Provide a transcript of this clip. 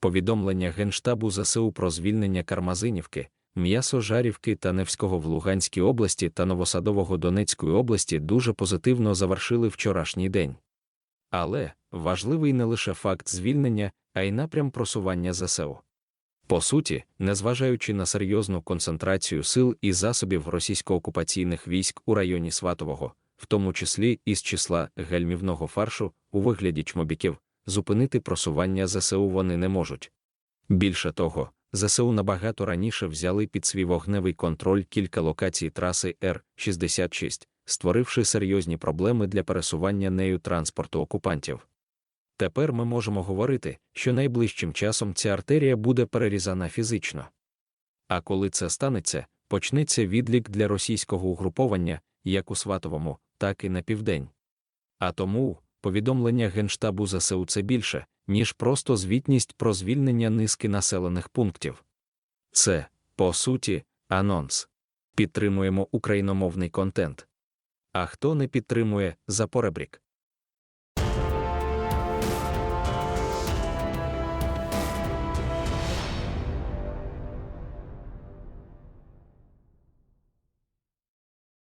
Повідомлення Генштабу ЗСУ про звільнення Кармазинівки, М'ясо-Жарівки та Невського в Луганській області та Новосадового Донецької області дуже позитивно завершили вчорашній день. Але важливий не лише факт звільнення, а й напрям просування ЗСУ. По суті, незважаючи на серйозну концентрацію сил і засобів російсько-окупаційних військ у районі Сватового, в тому числі із числа гельмівного фаршу у вигляді чмобіків, зупинити просування ЗСУ вони не можуть. Більше того, ЗСУ набагато раніше взяли під свій вогневий контроль кілька локацій траси Р-66, створивши серйозні проблеми для пересування нею транспорту окупантів. Тепер ми можемо говорити, що найближчим часом ця артерія буде перерізана фізично. А коли це станеться, почнеться відлік для російського угруповання як у Сватовому, так і на південь. А тому повідомлення Генштабу ЗСУ це більше, ніж просто звітність про звільнення низки населених пунктів. Це, по суті, анонс. Підтримуємо україномовний контент. А хто не підтримує за поребрік?